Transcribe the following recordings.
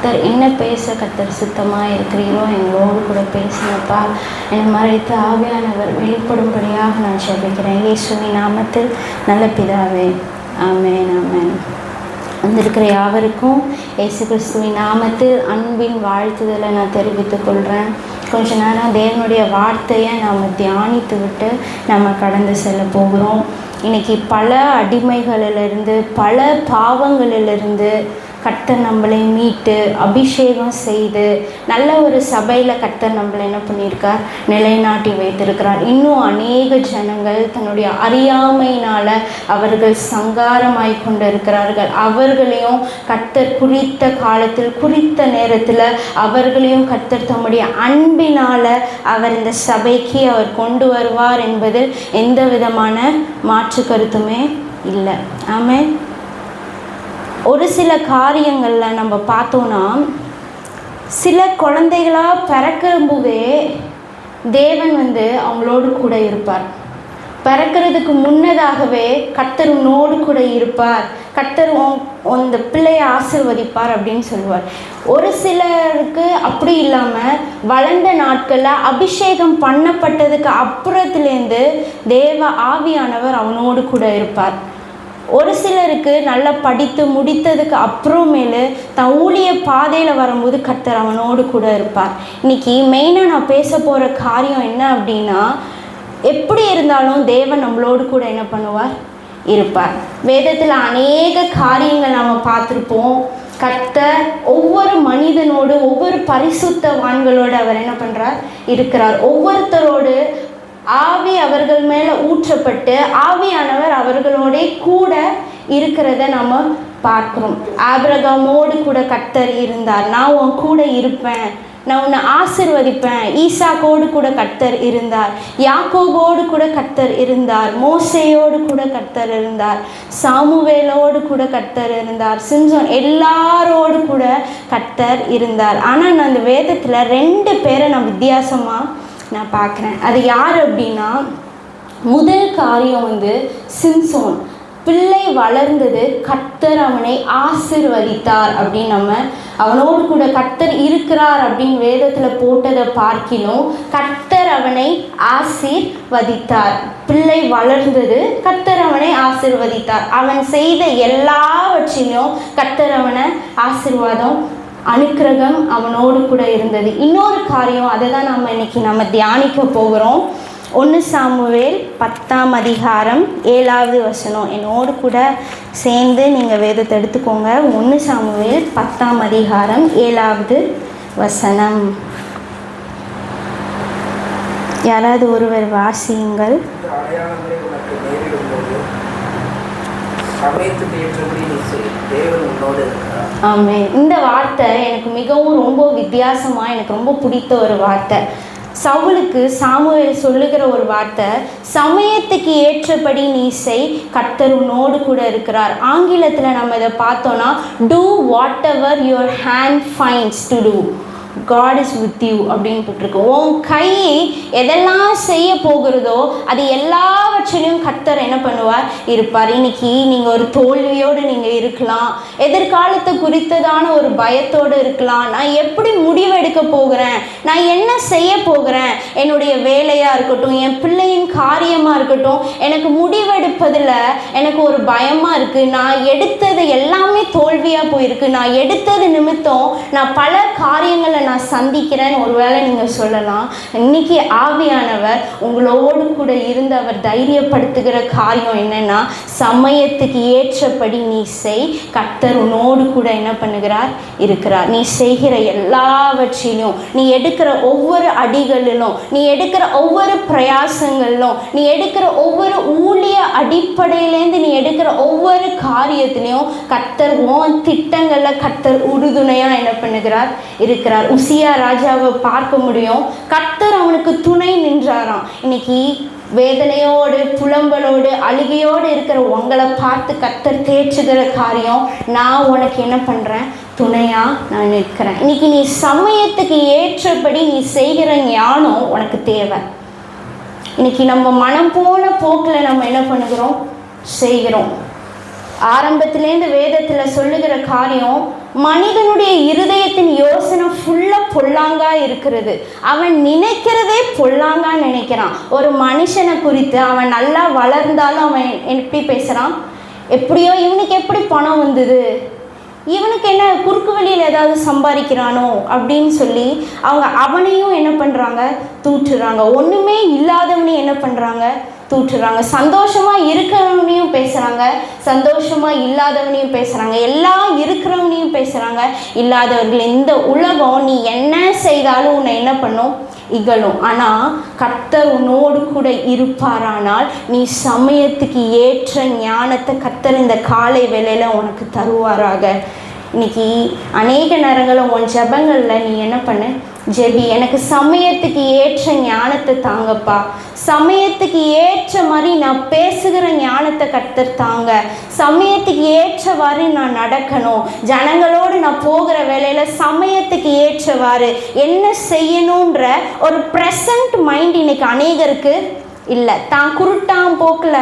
கத்தர் என்ன பேச கத்தர் சுத்தமாக இருக்கிறீரோ எங்களோடு கூட பேசினப்பா என்னை மறைத்து ஆவியானவர் வெளிப்படும்படியாக நான் ஜெபிக்கிறேன். இயேசுவி நாமத்தில் நல்ல பிதாவே. ஆமேன் ஆமேன். வந்திருக்கிற யாவருக்கும் இயேசு கிறிஸ்துவின் நாமத்தில் அன்பின் வாழ்த்துதலை நான் தெரிவித்துக் கொள்கிறேன் கொஞ்ச நேரம் தேவனுடைய வார்த்தையை நாம் தியானித்து விட்டு நம்ம கடந்து செல்ல போகிறோம். இன்றைக்கி பல அடிமைகளிலிருந்து பல பாவங்களிலிருந்து கர்த்தர் நம்மளை மீட்டு அபிஷேகம் செய்து நல்ல ஒரு சபையில் கர்த்தர் நம்மளை என்ன பண்ணியிருக்கார்? நிலைநாட்டி வைத்திருக்கிறார். இன்னும் அநேக ஜனங்கள் தன்னுடைய அறியாமையினால் அவர்கள் சங்காரமாய் கொண்டிருக்கிறார்கள். அவர்களையும் கர்த்தர் குறித்த காலத்தில் குறித்த நேரத்தில் அவர்களையும் கர்த்தர் தம்முடைய அன்பினால் அவர் இந்த சபைக்கு அவர் கொண்டு வருவார் என்பதில் எந்த விதமான மாற்று கருத்துமே இல்லை. ஆமாம் ஒரு சில காரியங்களில் நம்ம பார்த்தோன்னா சில குழந்தைகளாக பிறக்கும்போதே தேவன் வந்து அவங்களோடு கூட இருப்பார். பிறக்கிறதுக்கு முன்னதாகவே கர்த்தர் உன்னோடு கூட இருப்பார். கர்த்தர் அந்த பிள்ளையை ஆசிர்வதிப்பார் அப்படின்னு சொல்லுவார். ஒரு சிலருக்கு அப்படி இல்லாமல் வளர்ந்த நாட்களில் அபிஷேகம் பண்ணப்பட்டதுக்கு அப்புறத்துலேருந்து தேவ ஆவியானவர் அவனோடு கூட இருப்பார். ஒரு சிலருக்கு நல்லா படித்து முடித்ததுக்கு அப்புறமேலு தன் ஊழிய பாதையில் வரும்போது கர்த்தர் அவனோடு கூட இருப்பார். இன்னைக்கு மெயினாக நான் பேச போகிற காரியம் என்ன அப்படின்னா எப்படி இருந்தாலும் தேவன் நம்மளோடு கூட என்ன பண்ணுவார்? இருப்பார். வேதத்தில் அநேக காரியங்கள் நாம் பார்த்துருப்போம். கர்த்தர் ஒவ்வொரு மனிதனோடு ஒவ்வொரு பரிசுத்தவான்களோடு அவர் என்ன பண்ணுறார் இருக்கிறார். ஒவ்வொருத்தரோடு ஆவி அவர்கள் மேலே ஊற்றப்பட்டு ஆவியானவர் அவர்களோட கூட இருக்கிறத நம்ம பார்க்குறோம். ஆபிரகாமோடு கூட கர்த்தர் இருந்தார். நான் உன் கூட இருப்பேன். நான் உன்னை ஆசிர்வதிப்பேன். ஈசாக்கோடு கூட கர்த்தர் இருந்தார். யாக்கோபோடு கூட கர்த்தர் இருந்தார். மோசையோடு கூட கர்த்தர் இருந்தார். சாமுவேலோடு கூட கர்த்தர் இருந்தார். சிம்சோன் எல்லாரோடு கூட கர்த்தர் இருந்தார். ஆனால் நான் அந்த வேதத்தில் ரெண்டு பேரை நான் வித்தியாசமாக நான் பார்க்குறேன். அது யார் அப்படின்னா முதல் காரியம் வந்து சிம்சோன். பிள்ளை வளர்ந்தது கத்தர் அவனை ஆசிர்வதித்தார் அப்படின்னு நம்ம அவனோடு கூட கர்த்தர் இருக்கிறார் அப்படின்னு வேதத்தில் போட்டதை பார்க்கிலும் கத்தர் அவனை ஆசீர்வதித்தார். பிள்ளை வளர்ந்தது கத்தர் அவனை ஆசிர்வதித்தார். அவன் செய்த எல்லாவற்றிலும் கத்தர் அவனை ஆசிர்வாதம் அனுக்கிரகம் அவனோடு கூட இருந்தது. இன்னொரு காரியம் அதை தான் நம்ம இன்னைக்கு நம்ம தியானிக்க போகிறோம். ஒன்று சாமுவேல் பத்தாம் அதிகாரம் ஏழாவது வசனம். என்னோடு கூட சேர்ந்து நீங்கள் வேதத்தை எடுத்துக்கோங்க. ஒன்று சாமுவேல் பத்தாம் அதிகாரம் ஏழாவது வசனம். யாராவது ஒருவர் வாசியுங்கள் அடையாளங்களை உனக்கு நேரிடும்போது சமயத்துக்கு ஏற்றபடி நீ செய் தேவன் உன்னோடு இருக்கிறார். ஆமே இந்த வார்த்தை எனக்கு மிகவும் ரொம்ப வித்தியாசமாக எனக்கு ரொம்ப பிடித்த ஒரு வார்த்தை. சவுலுக்கு சாமுவேல் சொல்லுகிற ஒரு வார்த்தை சமயத்துக்கு ஏற்றபடி நீ செய் கர்த்தர் உன்னோடு கூட இருக்கிறார். ஆங்கிலத்தில் நம்ம இதை பார்த்தோன்னா do whatever your hand finds to do God is with you அப்படின்னு போட்டிருக்கு. உன் கை எதெல்லாம் செய்ய போகிறதோ அது எல்லாவற்றிலையும் கத்தர் என்ன பண்ணுவார்? இருப்பார். இன்னைக்கு நீங்கள் ஒரு தோல்வியோடு நீங்கள் இருக்கலாம். எதிர்காலத்தை குறித்ததான ஒரு பயத்தோடு இருக்கலாம். நான் எப்படி முடிவெடுக்க போகிறேன்? நான் என்ன செய்ய போகிறேன்? என்னுடைய வேலையாக இருக்கட்டும் என் பிள்ளையின் காரியமாக இருக்கட்டும் எனக்கு முடிவெடுப்பதில் எனக்கு ஒரு பயமாக இருக்குது நான் எடுத்தது எல்லாமே தோல்வியாக போயிருக்கு. நான் எடுத்தது நிமித்தம் நான் பல காரியங்களை நான் நான் சந்திக்கிறேன்னு ஒருவேளை நீங்கள் சொல்லலாம். இன்னைக்கு ஆவியானவர் உங்களோடு கூட இருந்து அவர் தைரியப்படுத்துகிற காரியம் என்னன்னா சமயத்துக்கு ஏற்றபடி நீ செய். கத்தர் உன்னோடு கூட என்ன பண்ணுகிறார்? இருக்கிறார். நீ செய்கிற எல்லாவற்றிலும் நீ எடுக்கிற ஒவ்வொரு அடிகளிலும் நீ எடுக்கிற ஒவ்வொரு பிரயாசங்களிலும் நீ எடுக்கிற ஒவ்வொரு ஊழிய அடிப்படையிலேருந்து நீ எடுக்கிற ஒவ்வொரு காரியத்திலையும் கத்தர் உன் திட்டங்களில் கத்தர் உறுதுணையாக என்ன பண்ணுகிறார்? இருக்கிறார். உசியா ராஜாவை பார்க்க முடியும். கர்த்தர் அவனுக்கு துணை நின்றாராம். இன்னைக்கு வேதனையோடு புலம்பலோடு அழுகையோடு இருக்கிற உங்களை பார்த்து கத்தர் தேற்றுகிற காரியம் நான் உனக்கு என்ன பண்ணுறேன் துணையாக நான் நிற்கிறேன். இன்னைக்கு நீ சமயத்துக்கு ஏற்றபடி நீ செய்கிற ஞானம் உனக்கு தேவை. இன்னைக்கு நம்ம மனம் போன போக்கில் நம்ம என்ன பண்ணுகிறோம்? செய்கிறோம். ஆரம்பத்திலேருந்து வேதத்தில் சொல்லுகிற காரியம் மனிதனுடைய இருதயத்தின் யோசனை ஃபுல்லாக பொல்லாங்கா இருக்கிறது. அவன் நினைக்கிறதே பொல்லாங்கா நினைக்கிறான். ஒரு மனுஷனை குறித்து அவன் நல்லா வளர்ந்தாலும் அவன் எப்படி பேசுகிறான் எப்படியோ இவனுக்கு எப்படி பணம் வந்தது? இவனுக்கு என்ன குறுக்கு வழியில் ஏதாவது சம்பாதிக்கிறானோ அப்படின்னு சொல்லி அவங்க அவனையும் என்ன பண்ணுறாங்க தூற்றுறாங்க. ஒன்றுமே இல்லாதவனையும் என்ன பண்ணுறாங்க தூற்றுறாங்க. சந்தோஷமாக இருக்கிறவனையும் பேசுகிறாங்க சந்தோஷமாக இல்லாதவனையும் பேசுகிறாங்க எல்லாம் இருக்கிறவனையும் பேசுகிறாங்க இல்லாதவர்கள் இந்த உலகம் நீ என்ன செய்தாலும் உன்னை என்ன பண்ணும்? இகழும். ஆனால் கர்த்தர் உன்னோடு கூட இருப்பாரானால் நீ சமயத்துக்கு ஏற்ற ஞானத்தை கர்த்தர் இந்த காலை வேலையில் உனக்கு தருவாராக. இன்னைக்கு அநேக நேரங்களில் உன் ஜெபங்களில் நீ என்ன பண்ணு? ஜெபி எனக்கு சமயத்துக்கு ஏற்ற ஞானத்தை தாங்கப்பா. சமயத்துக்கு ஏற்ற மாதிரி நான் பேசுகிற ஞானத்தை கத்தர் தாங்க. சமயத்துக்கு ஏற்றவாறு நான் நடக்கணும். ஜனங்களோடு நான் போகிற வேலையில் சமயத்துக்கு ஏற்றவாறு என்ன செய்யணுன்ற ஒரு ப்ரெசன்ட் மைண்ட் இன்னைக்கு அநேகருக்கு இல்லை. தான் குருட்டாம் போக்கில்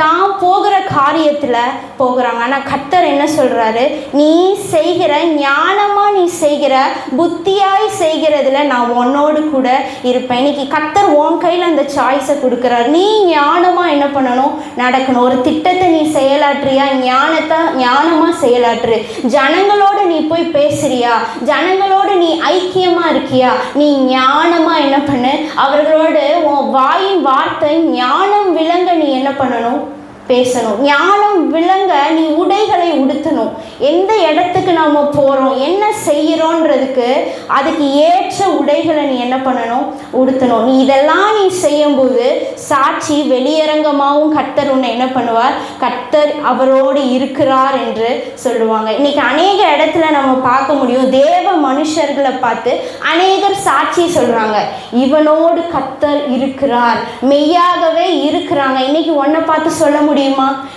தான் போகிற காரியத்தில் போகிறாங்க. ஆனால் கர்த்தர் என்ன சொல்கிறாரு நீ செய்கிற ஞானமாக நீ செய்கிற புத்தியாய் செய்கிறதுல நான் உன்னோடு கூட இருப்பேன். இன்னைக்கு கர்த்தர் உன் கையில் அந்த சாய்ஸை கொடுக்குறாரு. நீ ஞானமாக என்ன பண்ணணும்? நடக்கணும். ஒரு திட்டத்தை நீ செயலாற்றியா ஞானத்தை ஞானமாக செயலாற்று. ஜனங்களோட நீ போய் பேசுறியா? ஜனங்களோட நீ ஐக்கியமாக இருக்கியா? நீ ஞானமாக என்ன பண்ணு? அவர்களோட உன் வாயின் வார்த்தை ஞானம் விளங்க நீ என்ன பண்ணணும்? பேசணும். ஞானம் விளங்க நீ உடைகளை உடுத்தணும். எந்த இடத்துக்கு நாம் போகிறோம் என்ன செய்கிறோன்றதுக்கு அதுக்கு ஏற்ற உடைகளை நீ என்ன பண்ணணும்? உடுத்தணும். நீ இதெல்லாம் நீ செய்யும்போது சாட்சி வெளியரங்கமாகவும் கர்த்தர் உன்னை என்ன பண்ணுவார்? கர்த்தர் அவரோடு இருக்கிறார் என்று சொல்லுவாங்க. இன்னைக்கு அநேக இடத்துல நம்ம பார்க்க முடியும். தேவ மனுஷர்களை பார்த்து அநேகர் சாட்சி சொல்கிறாங்க இவனோடு கர்த்தர் இருக்கிறார். மெய்யாகவே இருக்கிறாங்க. இன்னைக்கு ஒன்றை பார்த்து சொல்ல முடியும்.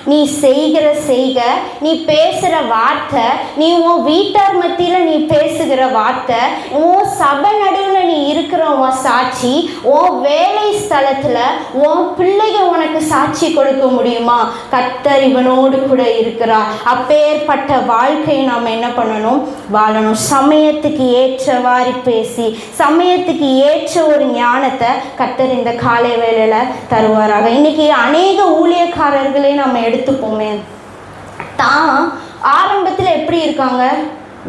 நீ செய்கிற செய்க நீ பேசுகிற வார்த்தை நீ உன் வீட்டார் மத்தியில் நீ பேசுகிற வார்த்தை உன் சபை நடுவில் நீ இருக்கிற உன் சாட்சி உன் வேலை ஸ்தலத்தில் உன் பிள்ளைங்க உனக்கு சாட்சி கொடுக்க முடியுமா? கத்தர் இவனோடு கூட இருக்கிறார். அப்பேற்பட்ட வாழ்க்கையை நாம் என்ன பண்ணணும்? வாழணும். சமயத்துக்கு ஏற்றவாறு பேசி சமயத்துக்கு ஏற்ற ஒரு ஞானத்தை கத்தர் இந்த காலை வேலையில் தருவாராக. இன்னைக்கு அநேக ஊழியக்காரர்களை நம்ம எடுத்துப்போமே. தான் ஆரம்பத்தில் எப்படி இருக்காங்க?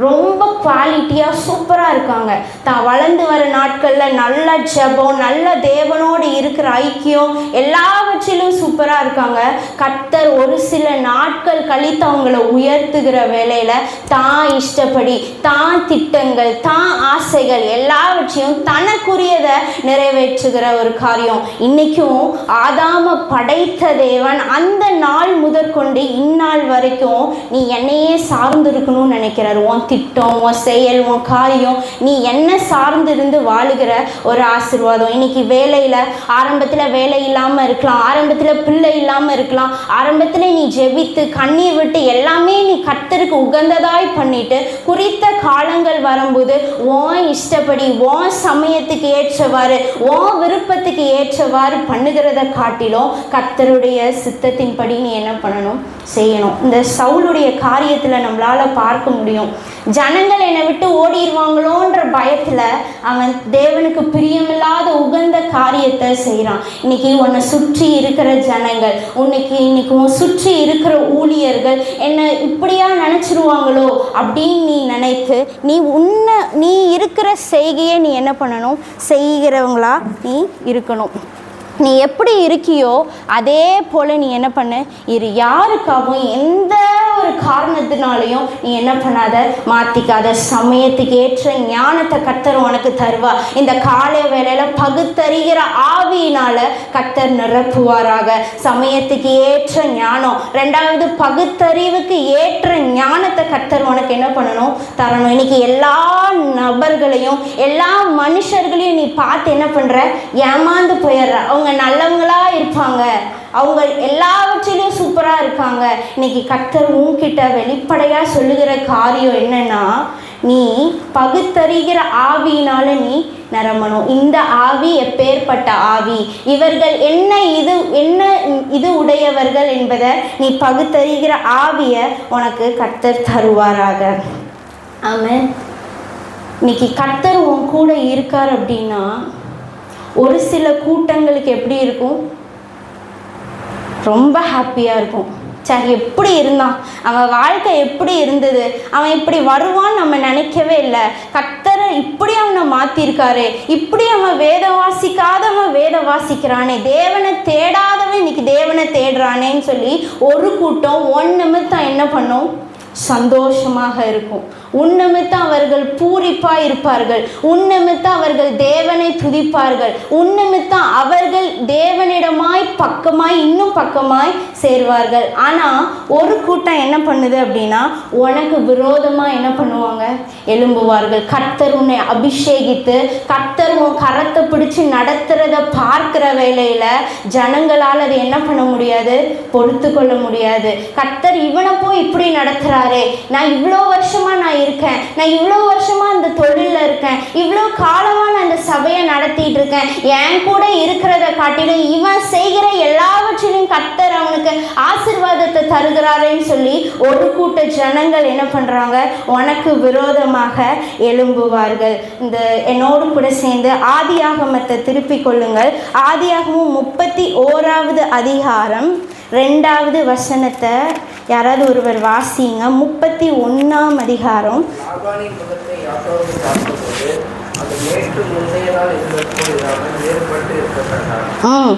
ரொம்ப குவாலிட்டியாக சூப்பராக இருக்காங்க. தான் வளர்ந்து வர நாட்களில் நல்ல ஜெபம் நல்ல தேவனோடு இருக்கிற ஐக்கியம் எல்லாவற்றிலும் சூப்பராக இருக்காங்க. கத்தர் ஒரு சில நாட்கள் கழித்து அவங்கள உயர்த்துகிற வேலையில் தான் இஷ்டப்படி தான் திட்டங்கள் தான் ஆசைகள் எல்லாவற்றையும் தனக்குரியதை நிறைவேற்றுகிற ஒரு காரியம். இன்றைக்கும் ஆதாம படைத்த தேவன் அந்த நாள் முதற்கொண்டு இந்நாள் வரைக்கும் நீ என்னையே சார்ந்திருக்கணும்னு நினைக்கிறார். உன் திட்டம் உன் செயல் உன் காரியம் நீ என்ன சார்ந்திருந்து வாழுகிற ஒரு ஆசீர்வாதம்? இன்னைக்கு வேலையில் ஆரம்பத்தில் வேலை இல்லாமல் இருக்கலாம் ஆரம்பத்தில் பிள்ளை இல்லாமல் இருக்கலாம் ஆரம்பத்தில் நீ ஜெபித்து கண்ணீர் விட்டு எல்லாமே நீ கர்த்தருக்கு உகந்ததாய் பண்ணிட்டு குறித்த காலங்கள் வரும்போது உன் இஷ்டப்படி உன் சமயத்துக்கு ஏற்றவாறு உன் விருப்பத்துக்கு ஏற்றவாறு பண்ணுகிறத காட்டிலும் கர்த்தருடைய சித்தத்தின்படி நீ என்ன பண்ணணும்? செய்யணும். இந்த சவுளுடைய காரியத்தில் நம்மளால் பார்க்க முடியும். ஜனங்கள் என்னை விட்டு ஓடிடுவாங்களோன்ற பயத்தில் அவன் தேவனுக்கு பிரியமில்லாத உகந்த காரியத்தை செய்கிறான் இன்னைக்கு உன்னை சுற்றி இருக்கிற ஜனங்கள் உன்னைக்கு இன்னைக்கு உன் சுற்றி இருக்கிற ஊழியர்கள் என்னை இப்படியா நினச்சிருவாங்களோ அப்படின்னு நீ நினைத்து நீ உன்னை நீ இருக்கிற செய்கையை நீ என்ன பண்ணணும்? செய்கிறவங்களா நீ இருக்கணும். நீ எப்படி இருக்கியோ அதே போல் நீ என்ன பண்ணு? இரு யாருக்காகவும் எந்த ஒரு காரணத்தினாலையும் நீ என்ன பண்ணாத? மாற்றிக்காத சமயத்துக்கு ஏற்ற ஞானத்தை கத்தர் உனக்கு தருவா. இந்த காலை வேளையில் பகுத்தறிகிற ஆவியினால கத்தர் நிரப்புவாராக. சமயத்துக்கு ஏற்ற ஞானம். ரெண்டாவது பகுத்தறிவுக்கு ஏற்ற ஞானத்தை கத்தர் உனக்கு என்ன பண்ணணும்? தரணும். இன்னைக்கு எல்லா நபர்களையும் எல்லா மனுஷர்களையும் நீ பார்த்து என்ன பண்ணுற ஏமாந்து போயிடுற. அவங்க நல்லவங்களா இருப்பாங்க. அவங்க எல்லாவற்றிலையும் சூப்பராக இருக்காங்க இன்னைக்கு கர்த்தர் உன்கிட்ட வெளிப்படையாக சொல்லுகிற காரியம் என்னன்னா நீ பகுத்தறிகிற ஆவியினால நீ நரம்பணும். இந்த ஆவி எப்பேற்பட்ட ஆவி? இவர்கள் என்ன இது என்ன இது உடையவர்கள் என்பதை நீ பகுத்தறிகிற ஆவியை உனக்கு கர்த்தர் தருவாராக. ஆமாம் இன்னைக்கு கர்த்தர் உன் கூட இருக்கார் அப்படின்னா ஒரு சில கூட்டங்களுக்கு எப்படி இருக்கும்? ரொம்ப ஹாப்பியாக இருக்கும். சார் எப்படி இருந்தான்? அவன் வாழ்க்கை எப்படி இருந்தது? அவன் இப்படி வருவான்னு நம்ம நினைக்கவே இல்லை. கத்தரை இப்படி அவனை மாற்றிருக்காரு இப்படி அவன் வேத வாசிக்காதவன் வேத வாசிக்கிறானே. தேவனை தேடாதவன் இன்னைக்கு தேவனை தேடுறானேன்னு சொல்லி ஒரு கூட்டம் ஒன் நிமித்தம் என்ன பண்ணும்? சந்தோஷமாக இருக்கும். உன் அவர்கள் பூரிப்பாய் இருப்பார்கள் உன் அவர்கள் தேவனை துதிப்பார்கள். உன் அவர்கள் தேவனிடமாய் பக்கமாய் இன்னும் பக்கமாய் சேர்வார்கள். ஆனால் ஒரு கூட்டம் என்ன பண்ணுது அப்படின்னா உனக்கு விரோதமாக என்ன பண்ணுவாங்க? எழும்புவார்கள். கர்த்தர் உன்னை அபிஷேகித்து கர்த்தர் உன் கரத்தை பிடிச்சு நடத்துறத பார்க்கிற வேலையில் ஜனங்களால் அதை என்ன பண்ண முடியாது? பொறுத்து கொள்ள முடியாது. கர்த்தர் இவனை போய் இப்படி நடத்துறாரே நான் இவ்வளோ வருஷமா நான் இருக்கேன். நான் இவ்வளோ வருஷமாக அந்த தொழிலில் இருக்கேன். இவ்வளோ காலமாக நான் அந்த சபையை நடத்திட்டு இருக்கேன். என் கூட இருக்கிறத காட்டிலும் இவன் செய்கிற எல்லாவற்றிலும் கத்தர் அவனுக்கு ஆசீர்வாதத்தை தருகிறாரேன்னு சொல்லி ஒரு கூட்ட ஜனங்கள் என்ன பண்ணுறாங்க உனக்கு விரோதமாக எழும்புவார்கள். இந்த என்னோடு கூட சேர்ந்து ஆதியாகமத்தை திருப்பிக் கொள்ளுங்கள். ஆதியாகமும் முப்பத்தி ஓராவது அதிகாரம் ரெண்டாவது வசனத்தை யாராவது ஒருவர் வாசிங்க. முப்பத்தி ஒன்றாம் அதிகாரம் ம்.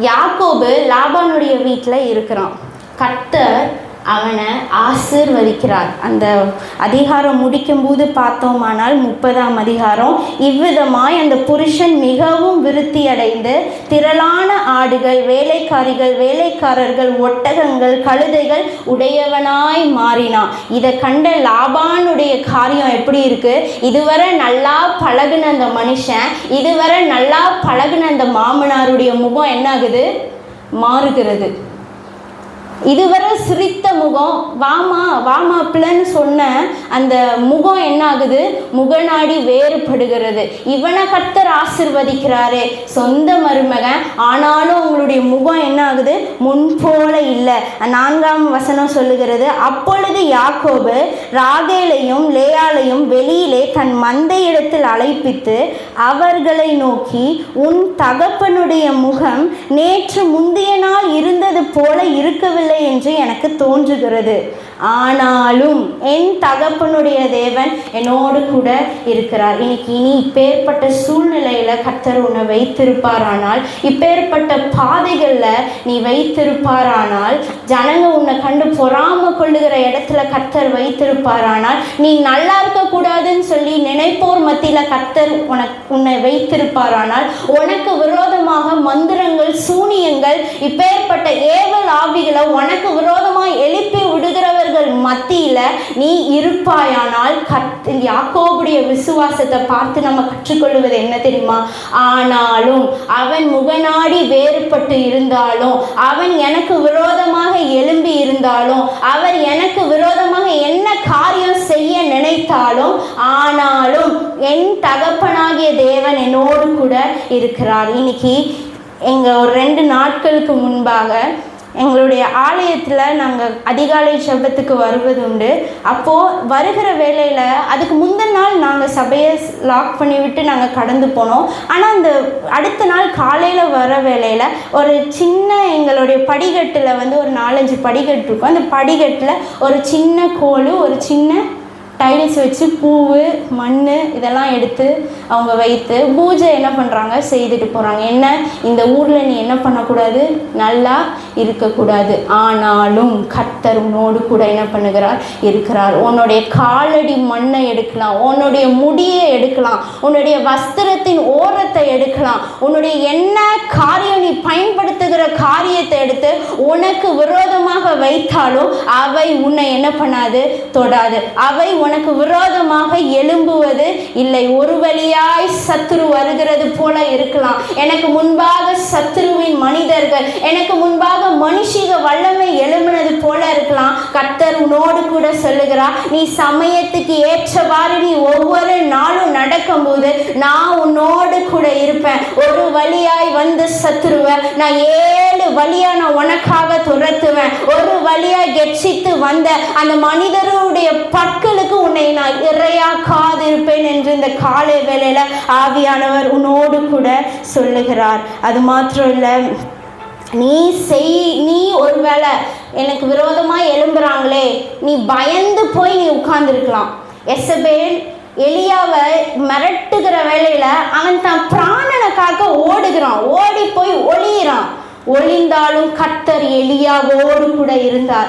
யாக்கோபு லாபானுடைய வீட்டில் இருக்கிறான். கர்த்தர் அவனை ஆசீர்வதிக்கிறார். அந்த அதிகாரம் முடிக்கும்போது பார்த்தோமானால் முப்பதாம் அதிகாரம் இவ்விதமாய் அந்த புருஷன் மிகவும் விருத்தி அடைந்து திரளான ஆடுகள் வேலைக்காரிகள் வேலைக்காரர்கள் ஒட்டகங்கள் கழுதைகள் உடையவனாய் மாறினான் இதை கண்ட லாபானுடைய காரியம் எப்படி இருக்கு? இதுவரை நல்லா பழகுன அந்த மனுஷன் இதுவரை நல்லா பழகுன அந்த மாமனாருடைய முகம் என்ன ஆகுது மாறுகிறது. இதுவரை சிரித்த முகம் வாமா வாமா சொன்ன அந்த முகம் என்ன ஆகுது முகநாடி வேறுபடுகிறது. இவனை கர்த்தர் ஆசிர்வதிக்கிறாரு. சொந்த மருமகன் ஆனாலும் உங்களுடைய முகம் என்ன ஆகுது முன்போல இல்லை. நான்காம் வசனம் சொல்லுகிறது அப்பொழுது யாக்கோபு ராகேலையும் லேயாலையும் வெளியிலே தன் மந்தை இடத்தில் அழைப்பித்து அவர்களை நோக்கி உன் தகப்பனுடைய முகம் நேற்று முந்தைய நாள் இருந்தது போல இருக்கவில்லை. என்று எனக்கு தோன்றுகிறது. ஆனாலும் என் தகப்பனுடைய தேவன் என்னோடு கூட இருக்கிறார். இன்னைக்கு இனி இப்பேற்பட்ட சூழ்நிலையில் கர்த்தர் உன்னை வைத்திருப்பாரானால் இப்பேற்பட்ட பாதைகளில் நீ வைத்திருப்பாரானால் ஜனங்க உன்னை கண்டு பொறாம கொள்ளுகிற இடத்துல கர்த்தர் வைத்திருப்பாரானால் நீ நல்லா இருக்கக்கூடாதுன்னு சொல்லி நினைப்போர் மத்தியில் கர்த்தர் உனக்கு உன்னை வைத்திருப்பாரானால் உனக்கு விரோதமாக மந்திரங்கள் சூனியங்கள் இப்பேற்பட்ட ஏவல் ஆவிகளை உனக்கு விரோதமாக எழுப்பி அவர்கள் மத்தியில நீ இருப்பாயானால் கத் யாக்கோபுடைய விசுவாசத்தை பார்த்து நம்ம கற்றுக்கொள்வது என்ன தெரியுமா? ஆனாலும் அவன் முகநாடி வேறுபட்டு இருந்தாலும் அவன் எனக்கு விரோதமாக எழும்பி இருந்தாலும் அவர் எனக்கு விரோதமாக என்ன காரியம் செய்ய நினைத்தாலும் ஆனாலும் என் தகப்பனாகிய தேவன் என்னோடு கூட இருக்கிறார். இன்னைக்கு எங்கள் ஒரு ரெண்டு நாட்களுக்கு முன்பாக எங்களுடைய ஆலயத்தில் நாங்கள் அதிகாலை செபத்துக்கு வருவது உண்டு. அப்போது வருகிற வேலையில் அதுக்கு முந்தின நாள் நாங்கள் சபையை லாக் பண்ணி விட்டு நாங்கள் கடந்து போனோம். ஆனால் அந்த அடுத்த நாள் காலையில் வர வேலையில் ஒரு சின்ன எங்களுடைய படிக்கட்டில் வந்து ஒரு நாலஞ்சு படிக்கட்டு இருக்கும். அந்த படிக்கட்டில் ஒரு சின்ன கோல் ஒரு சின்ன டைல்ஸ் வச்சு பூவு மண் இதெல்லாம் எடுத்து அவங்க வைத்து பூஜை என்ன பண்ணுறாங்க செய்துட்டு போகிறாங்க என்ன? இந்த ஊரில் நீ என்ன பண்ணக்கூடாது? நல்லா இருக்கக்கூடாது. ஆனாலும் கர்த்தர் உன்னோடு கூட என்ன பண்ணுகிறார்? இருக்கிறார். உன்னுடைய காலடி மண்ணை எடுக்கலாம். உன்னுடைய முடியை எடுக்கலாம். உன்னுடைய வஸ்திரத்தின் ஓரத்தை எடுக்கலாம். உன்னுடைய என்ன காரியம் நீ பயன்படுத்துகிற காரியத்தை எடுத்து உனக்கு விரோதமாக வைத்தாலும் அவை உன்னை என்ன பண்ணாது? தொடாது. அவை உனக்கு விரோதமாக எழும்புவது இல்லை. ஒரு வழியாய் சத்துரு வருகிறது போல இருக்கலாம். எனக்கு முன்பாக சத்துருவின் மனிதர்கள் எனக்கு முன்பாக மனுஷிக வல்லமை எழும்பினது போல இருக்கலாம். கர்த்தர் உன்னோடு கூட சொல்லுகிறார் நீ சமயத்துக்கு ஏற்றவாறு நீ ஒவ்வொரு நாளும் நடக்கும்போது நான் உன்னோடு கூட இருப்பேன். ஒரு வழியாய் வந்து சத்துருவ நான் ஏழு வழியா நான் உனக்காக துரத்துவேன். ஒரு வழியாய் கெட்சித்து வந்த அந்த மனிதருடைய பற்களுக்கு உன்னை நான் இரையாக்காதிருப்பேன் என்று இந்த காலை வேலையில ஆவியானவர் உன்னோடு கூட சொல்லுகிறார். அது மாத்திரம் இல்லை நீ செய் நீ ஒருவேளை எனக்கு விரோதமாக எழும்புறாங்களே நீ பயந்து போய் நீ உட்கார்ந்துருக்கலாம். எசபேல் எலியாவை மிரட்டுகிற வேலையில அவன் தான் பிராணனை காக்க ஓடுகிறான் ஓடி போய் ஒளியிறான். ஒளிந்தாலும் கத்தர் எலியாவோடு கூட இருந்தார்.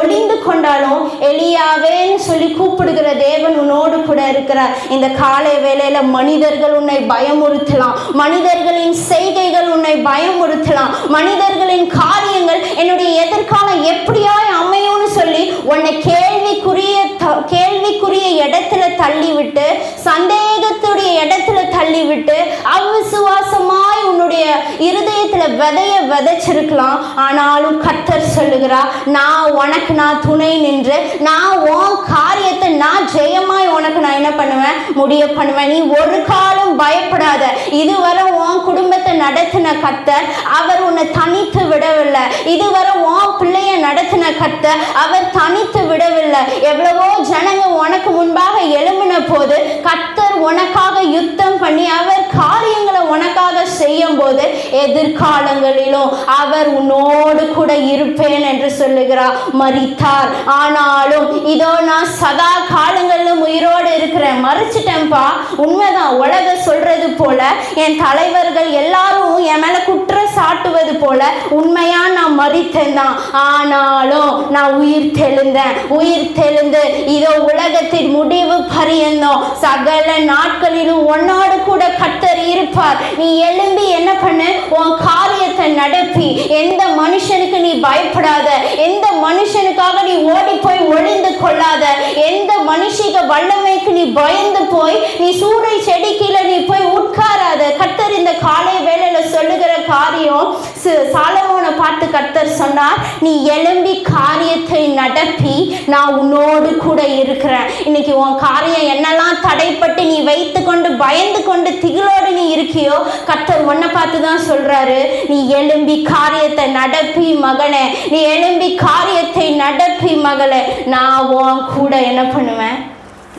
ஒளிந்து கொண்டாலும் எலியாவேன்னு சொல்லி கூப்பிடுகிற தேவன் உன்னோடு கூட இருக்கிறார். இந்த காலை வேளையில மனிதர்கள் உன்னை பயமுறுத்தலாம். மனிதர்களின் செய்கைகள் உன்னை பயமுறுத்தலாம். மனிதர்களின் காரியங்கள் என்னுடைய எதிர்காலம் எப்படியாய் அமையும்னு சொல்லி உன்னை கேள்விக்குரிய த- கேள்விக்குரிய இடத்துல தள்ளிவிட்டு சந்தேகத்துடைய இடத்துல தள்ளிவிட்டு அவிசுவாசமாய் உன்னுடைய இருதயத்துல விதைய விதைச்சிருக்கலாம். ஆனாலும் கத்தர் சொல்லுகிறா நான் உனக்கு நான் துணை நின்று நான் உன் காரியத்தை நான் ஜெயமாய் உனக்கு நான் என்ன பண்ணுவேன்? முடிய பண்ணுவேன். நீ ஒரு காலம் பயப்படாத. இதுவரை உன் குடும்பத்தை நடத்தின கத்தர் அவர் உன்னை தனித்து விடவில்லை. இதுவரை உன் பிள்ளைய நடத்தின கத்தர் அவர் தனித்து விடவில்லை. எவ்வளவோ ஜனங்க உனக்கு முன்பாக எழும்பின போது கத்த உனக்காக யுத்தம் பண்ணி அவர் காரியங்களை உனக்காக செய்யும் போது எதிர்காலங்களிலும் அவர் உன்னோடு கூட இருப்பேன் என்று சொல்லுகிறார். மறித்தார் ஆனாலும் இதோ நான் சதா காலங்களிலும் உயிரோடு இருக்கிறேன். மறிச்சிட்டேன்ப்பா உண்மைதான். உலக சொல்றது போல என் தலைவர்கள் எல்லாரும் என் மேல குற்றம் சாட்டுவது போல உண்மையா நான் மறித்தேன் தான் ஆனாலும் நான் உயிர் தெழுந்தேன் உயிர் தெழுந்து இதோ உலகத்தின் முடிவு பரியந்தோம். சகல நாட்களிலும் உன்னோடு கூட கத்தர் இருப்பார். நீ எழும்பி என்ன பண்ணு? உன் காரியத்தை நடப்பி. எந்த மனுஷனுக்கு நீ பயப்படாத. எந்த மனுஷனுக்காக நீ ஓடி போய் ஒளிந்து கொள்ளாத. எந்த மனுஷிக வல்லமைக்கு நீ பயந்து போய் நீ சூறை செடி கீழே நீ போய் உட்காராத. கத்தர் இந்த காலை வேலையில சொல்லுகிற காரியம் சு- சாலமோனை பார்த்து கர்த்தர் சொன்னார் நீ எழும்பி காரியத்தை நடப்பி நான் உன்னோடு கூட இருக்கிறேன். இன்னைக்கு உன் காரியம் என்னெல்லாம் தடைப்பட்டு நீ வைத்து கொண்டு பயந்து கொண்டு திகிலோடு நீ இருக்கியோ கர்த்தர் உன்னை பார்த்து தான் சொல்றாரு. நீ எழும்பி காரியத்தை நடப்பி மகனே. நீ எழும்பி காரியத்தை நடப்பி மகளே. நான் உன் கூட என்ன பண்ணுவேன்?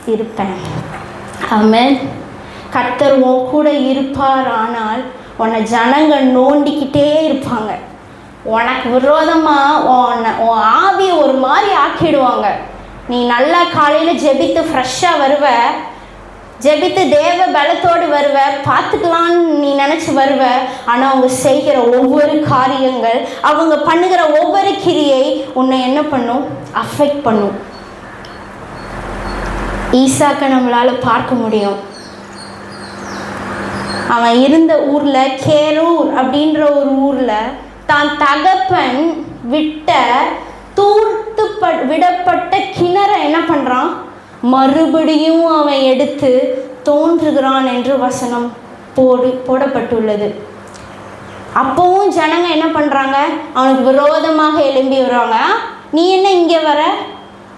இருப்பேன். ஆமென். கத்தர் உன் கூட இருப்பார் ஆனால் உன்னை ஜனங்கள் நோண்டிக்கிட்டே இருப்பாங்க. உனக்கு விரோதமாக உன்னை உன் ஆவியை ஒரு மாதிரி ஆக்கிடுவாங்க. நீ நல்லா காலையில் ஜெபித்து ஃப்ரெஷ்ஷாக வருவ. ஜெபித்து தேவ பலத்தோடு வருவ. பார்த்துக்கலான்னு நீ நினச்சி வருவ. ஆனால் அவங்க செய்கிற ஒவ்வொரு காரியங்கள் அவங்க பண்ணுகிற ஒவ்வொரு கிரியை உன்னை என்ன பண்ணும்? அஃபெக்ட் பண்ணும். ஈசாக்கை நம்மளால் பார்க்க முடியும். அவன் இருந்த ஊரில் கேரூர் அப்படின்ற ஒரு ஊரில் தான் தகப்பன் விட்ட தூர்த்து ப- விடப்பட்ட கிணறை என்ன பண்ணுறான் மறுபடியும் அவன் எடுத்து தோன்றுகிறான் என்று வசனம் போடு போடப்பட்டுள்ளது. அப்போவும் ஜனங்க என்ன பண்ணுறாங்க அவனுக்கு விரோதமாக எழும்பி வருவாங்க. நீ என்ன இங்கே வர?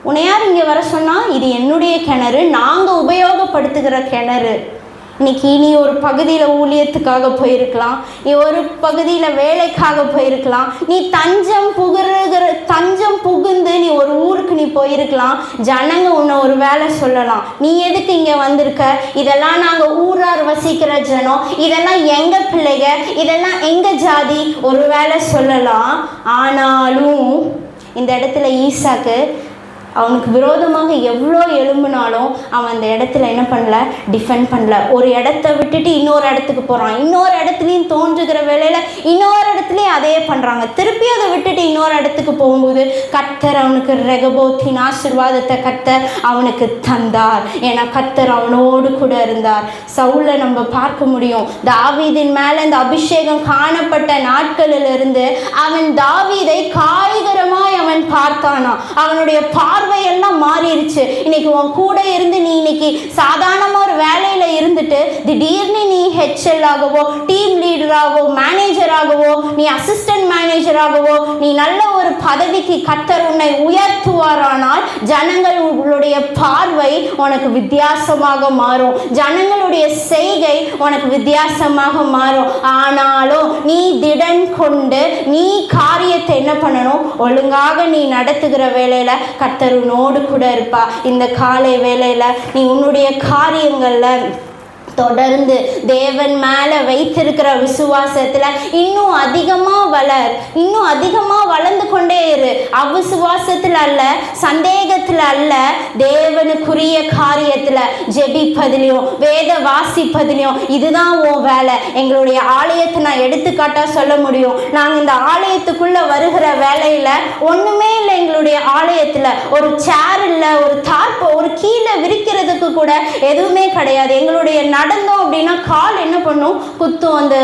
உன்னை யார் இங்கே வர சொன்னால் இது என்னுடைய கிணறு நாங்கள் உபயோகப்படுத்துகிற கிணறு. இன்னைக்கு நீ ஒரு பகுதியில் ஊழியத்துக்காக போயிருக்கலாம். நீ ஒரு பகுதியில் வேலைக்காக போயிருக்கலாம். நீ தஞ்சம் புகுறுகிற தஞ்சம் புகுந்து நீ ஒரு ஊருக்கு நீ போயிருக்கலாம். ஜனங்க உன்னை ஒரு வேலை சொல்லலாம். நீ எதுக்கு இங்கே வந்திருக்க? இதெல்லாம் நாங்கள் ஊரார் வசிக்கிற ஜனம். இதெல்லாம் எங்கள் பிள்ளைங்க இதெல்லாம் எங்கள் ஜாதி? ஒரு வேலை சொல்லலாம். ஆனாலும் இந்த இடத்துல ஈசாக்கு அவனுக்கு விரோதமாக எவ்வளோ எழும்புனாலும் அவன் அந்த இடத்துல என்ன பண்ணல? டிஃபெண்ட் பண்ணல. ஒரு இடத்த விட்டுட்டு இன்னொரு இடத்துக்கு போகிறான் இன்னொரு இடத்துலையும் தோன்றுகிற வேலையில் இன்னொரு இடத்துலையும் அதே பண்ணுறாங்க திருப்பி அதை விட்டுட்டு இன்னொரு இடத்துக்கு போகும்போது கர்த்தர் அவனுக்கு ரெகபோத்தின் ஆசீர்வாதத்தை கத்தர் அவனுக்கு தந்தார். ஏன்னா கத்தர் அவனோடு கூட இருந்தார். சவுளை நம்ம பார்க்க முடியும். தாவீதின் மேலே இந்த அபிஷேகம் காணப்பட்ட நாட்களிலிருந்து அவன் தாவீதை காய்கரமாய் அவன் பார்த்தானா அவனுடைய பார்வையெல்லாம் மாறிடுச்சு இன்னைக்கு உன் கூட இருந்து நீ இன்னைக்கு சாதாரணமாக ஒரு வேலையில் இருந்துட்டு திடீர்னு நீ ஹெச்எல் ஆகவோ டீம் லீடராகவோ மேனேஜராகவோ நீ அசிஸ்டன்ட் மேனேஜராகவோ நீ நல்ல ஒரு பதவிக்கு கத்தர் உன்னை உயர்த்துவாரானால் ஜனங்கள் உங்களுடைய பார்வை உனக்கு வித்தியாசமாக மாறும். ஜனங்களுடைய செய்கை உனக்கு வித்தியாசமாக மாறும். ஆனாலும் நீ திடன் கொண்டு நீ காரியத்தை என்ன பண்ணணும்? ஒழுங்காக நீ நடத்துகிற வேலையில கத்தர் உன்னோடு கூட இருப்பா. இந்த காலை வேலையில நீ உன்னுடைய காரியங்கள்ல தொடர்ந்து தேவன் மேலே வைத்திருக்கிற விசுவாசத்தில் இன்னும் அதிகமாக வளர் இன்னும் அதிகமாக வளர்ந்து கொண்டே இரு. அவிசுவாசத்தில் அல்ல சந்தேகத்தில் அல்ல தேவனுக்குரிய காரியத்தில் ஜெபிப்பதிலையும் வேத வாசிப்பதிலையும் இதுதான் உன் வேலை. எங்களுடைய ஆலயத்தை நான் எடுத்துக்காட்டாக சொல்ல முடியும். நாங்கள் இந்த ஆலயத்துக்குள்ளே வருகிற வேலையில் ஒன்றுமே இல்லை எங்களுடைய ஆலயத்தில். ஒரு சேர் இல்லை ஒரு தார்ப்பை ஒரு கீழே விரிக்கிறதுக்கு கூட எதுவுமே கிடையாது. எங்களுடைய நடந்தோம் அப்படின்னா கால் என்ன பண்ணும்? குத்தும் அந்த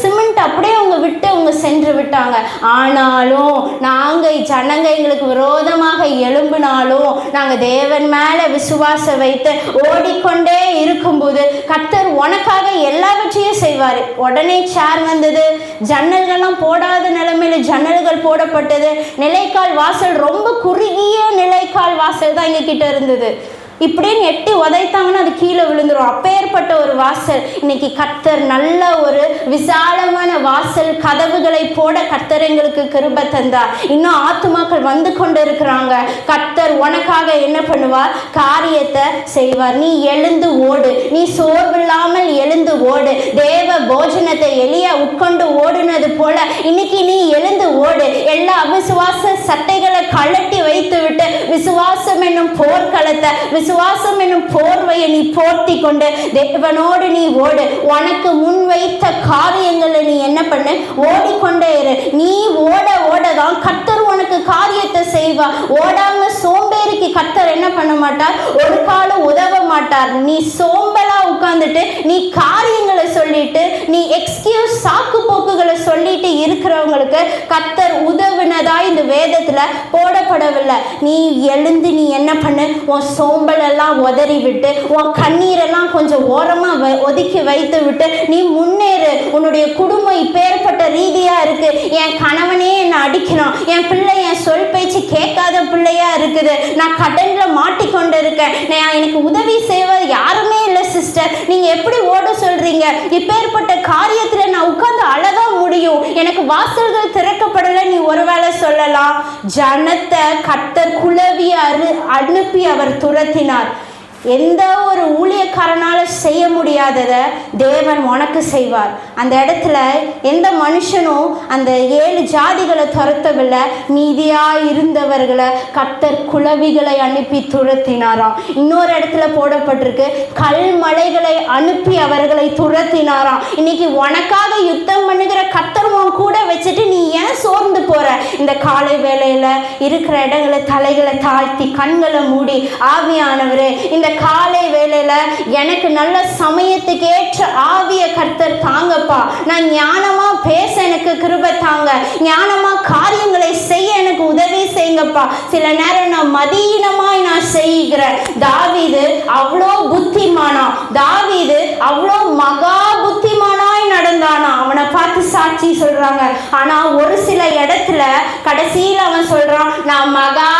சிமெண்ட் அப்படியே அவங்க விட்டு அவங்க சென்று விட்டாங்க. ஆனாலும் நாங்கள் ஜனங்க எங்களுக்கு விரோதமாக எழும்பினாலும் நாங்கள் தேவன் மேலே விசுவாசம் வைத்து ஓடிக்கொண்டே இருக்கும்போது கர்த்தர் உனக்காக எல்லாவற்றையும் செய்வார். உடனே சேர் வந்தது. ஜன்னல்கள்லாம் போடாத நிலைமையில ஜன்னல்கள் போடப்பட்டது. நிலைக்கால் வாசல் ரொம்ப குறுகிய நிலைக்கால் வாசல் தான் எங்ககிட்ட இருந்தது. இப்படின்னு எட்டி உதைத்தாங்கன்னா அது கீழே விழுந்துடும் அப்பேற்பட்ட ஒரு வாசல். இன்னைக்கு கர்த்தர் நல்ல ஒரு விசாலமான வாசல் கதவுகளை போட கர்த்தர் எங்களுக்கு கிருப தந்தார். இன்னும் ஆத்துமாக்கள் வந்து கொண்டு இருக்கிறாங்க கர்த்தர் உனக்காக என்ன பண்ணுவார்? காரியத்தை செய்வார். நீ எழுந்து ஓடு. நீ சோர்வில்லாமல் எழுந்து ஓடு. தேவ போஜனத்தை எளிய உட்கொண்டு ஓடுனது போல இன்னைக்கு நீ எழுந்து ஓடு. எல்லா அவிசுவாச சட்டைகளை கழட்டி வைத்து விட்டு விசுவாசம் என்னும் போர்க்களத்தை விசுவாசம் என்னும் போர்வையை நீ போர்த்தி கொண்டு தேவனோடு நீ ஓடு. உனக்கு முன் வைத்த காரியங்களை நீ என்ன பண்ணு? ஓடிக்கொண்டே இரு. நீ ஓட ஓட தான் கர்த்தர் உனக்கு காரியத்தை செய்வா ஓடாம சோம்பேறிக்கு கர்த்தர் என்ன பண்ண மாட்டார்? ஒரு காலம் உதவ மாட்டார். நீ சோம்பலா உட்கார்ந்துட்டு நீ காரியங்களை சொல்லிட்டு நீ எக்ஸ்கியூஸ் சாக்கு போக்குகளை சொல்லிட்டு இருக்கிறவங்களுக்கு கத்தர் உதவினதா இந்த வேதத்துல போடப்படவில்லை. நீ எழுந்து நீ என்ன பண்ணு? உன் சோம்பலெல்லாம் உதறி விட்டு உன் கண்ணீரெல்லாம் கொஞ்சம் ஓரமா வ- ஒதுக்கி வைத்து விட்டு நீ முன்னேறு. உன்னுடைய குடும்பம் இப்பேற்பட்ட ரீதியா இருக்கு. என் கணவனே என்னை அடிக்கிறான். என் பிள்ளை என் சொல் பேச்சு கேட்காத பிள்ளையா இருக்குது. நான் கடன்ல மாட்டிக்கொண்டு இருக்கேன் நான் எனக்கு உதவி செய்வது யாருமே இல்லை சிஸ்டர் நீங்க எப்படி ஓட சொல்றீங்க? இப்பேற்பட்ட காரியத்துல நான் உட்கார்ந்து அழகா முடியும். எனக்கு வாசல்கள் திறக்கப்படலை நீ ஒருவேளை சொல்லலாம். ஜனத்தை கர்த்தர் குழவி அரு அனுப்பி அவர் துரத்தினார். எந்த ஒரு ஊழியக்காரனால் செய்ய முடியாததை தேவன் உனக்கு செய்வார். அந்த இடத்துல எந்த மனுஷனும் அந்த ஏழு ஜாதிகளை துரத்தவில்லை. நீதியாக இருந்தவர்களை கத்தர் குலவிகளை அனுப்பி துரத்தினாராம். இன்னொரு இடத்துல போடப்பட்டிருக்கு கல்மலைகளை அனுப்பி அவர்களை துரத்தினாராம். இன்னைக்கு உனக்காக யுத்தம் பண்ணுகிற கர்த்தர் கூட வச்சுட்டு நீ ஏன் சோர்ந்து போற? இந்த காலை வேலையில் இருக்கிற இடங்களை தலைகளை தாழ்த்தி கண்களை மூடி ஆவியானவரே இந்த காலை வேலையில எனக்கு நல்ல சமயத்துக்கு ஏற்ற ஆவிய கர்த்தர் தாங்கப்பா. நான் ஞானமா பேச எனக்கு கிருபை தாங்க. ஞானமா காரியங்களை செய்ய எனக்கு உதவி செய்யுங்கப்பா. சில நேரம் நான் மதீனமாய் நான் செய்கிறேன். தாவிது அவ்வளோ புத்திமானா. தாவிது அவ்வளோ மகா புத்திமானாய் நடந்தானா. அவனை பார்த்து சாட்சி சொல்றாங்க. ஆனா ஒரு சில இடத்துல கடைசியில் அவன் சொல்றான் நான் மகா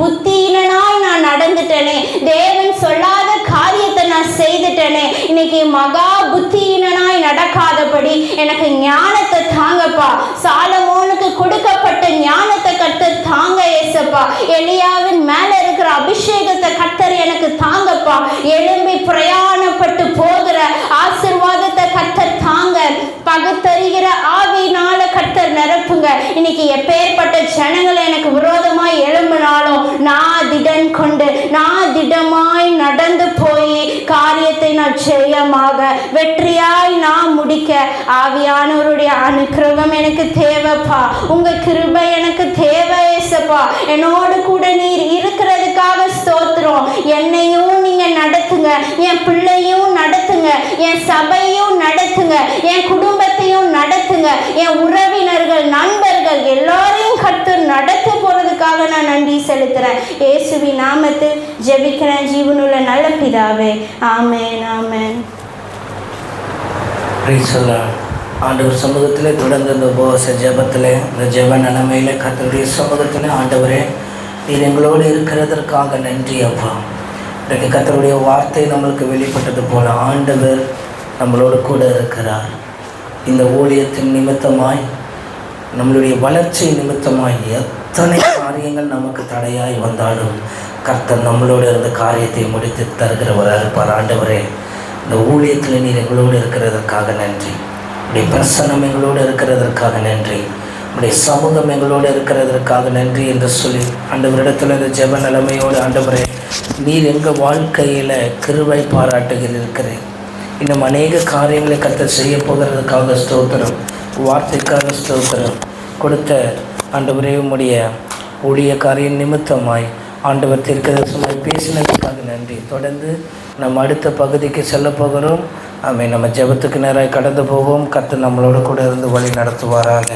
புத்தியினால் நான் நடந்துட்டேனே. தேவன் சொல்லாத காரியத்தை நான் செய்துட்டேனே. இன்னைக்கு மகா புத்தியினாய் நடக்காதபடி எனக்கு ஞானத்தை தாங்கப்பா. சாலமோனுக்கு கொடுக்கப்பட்ட ஞானத்தை கர்த்தர் தாங்க ஏசப்பா எலியாவின் மேல இருக்கிற அபிஷேகத்தை கத்தர் எனக்கு தாங்கப்பா. எழும்பி பிரயாணப்பட்டு சொல்லுங்க. இன்னைக்கு எப்பேற்பட்ட ஜனங்கள் எனக்கு விரோதமாய் எழும்பினாலும் நான் திடன் கொண்டு நான் திடமாய் நடந்து போய் காரியத்தை நான் ஜெயமாக வெற்றியாய் நான் முடிக்க ஆவியானவருடைய அனுக்கிரகம் எனக்கு தேவைப்பா. உங்க கிருபை எனக்கு தேவை ஏசப்பா. என்னோடு கூட நீர் இருக்கிறதுக்காக ஸ்தோத்திரம். என்னையும் நீங்க நடத்துங்க. என் பிள்ளையும் நடத்துங்க. என் சபையும் நடத்துங்க. என் குடும்பத்தை எல்லாரையும் நடத்துங்க. என் உறவினர்கள் நண்பர்கள் எல்லாரையும் கத்து நடத்த போறதுக்காக நான் நன்றி செலுத்துறேன். இயேசுவி நாமத்தில் ஜெபிக்கிறேன். ஜீவனுள்ள நல்ல பிதாவே. ஆமேன் ஆமேன். ஆண்டவர் சமூகத்தில் தொடர்ந்து இந்த உபவாச ஜெபத்தில் இந்த ஜெப நிலைமையில் கத்தருடைய சமூகத்தில் ஆண்டவரே நீர் எங்களோடு இருக்கிறதற்காக நன்றி அப்பா. இன்றைக்கு கத்தருடைய வார்த்தை நம்மளுக்கு வெளிப்பட்டது போல ஆண்டவர் நம்மளோடு கூட இருக்கிறார். இந்த ஊழியத்தின் நிமித்தமாய் நம்மளுடைய வளர்ச்சி நிமித்தமாய் எத்தனை காரியங்கள் நமக்கு தடையாய் வந்தாலும் கர்த்தர் நம்மளோடு இருந்த காரியத்தை முடித்து தருகிறவராக இருப்பார் ஆண்டவரே இந்த ஊழியத்தில் நீர் எங்களோடு இருக்கிறதற்காக நன்றி. உடைய பிரசன்னம் எங்களோடு இருக்கிறதற்காக நன்றி. உடைய சமூகம் எங்களோடு இருக்கிறதற்காக நன்றி என்று சொல்லி ஆண்டவரிடத்தில் இந்த ஜெப நிலைமையோடு ஆண்டவரே நீர் எங்கள் வாழ்க்கையில் கிருவை பாராட்டுகிறீர்கள் இன்னும் அநேக காரியங்களை கர்த்தர் செய்ய போகிறதுக்காக ஸ்தோத்திரம். வார்த்தைக்காக ஸ்தோத்திரம். கொடுத்த ஆண்டவரே ஊழிய காரியம் நிமித்தமாய் ஆண்டவர் தீர்க்கதரிசனமாய் பேசினதுக்காக நன்றி. தொடர்ந்து நம்ம அடுத்த பகுதிக்கு செல்ல போகிறோம். அவை நம்ம ஜெபத்துக்கு நேராக கடந்து போவோம். கத்து நம்மளோட கூட இருந்து வழி நடத்துவாராக.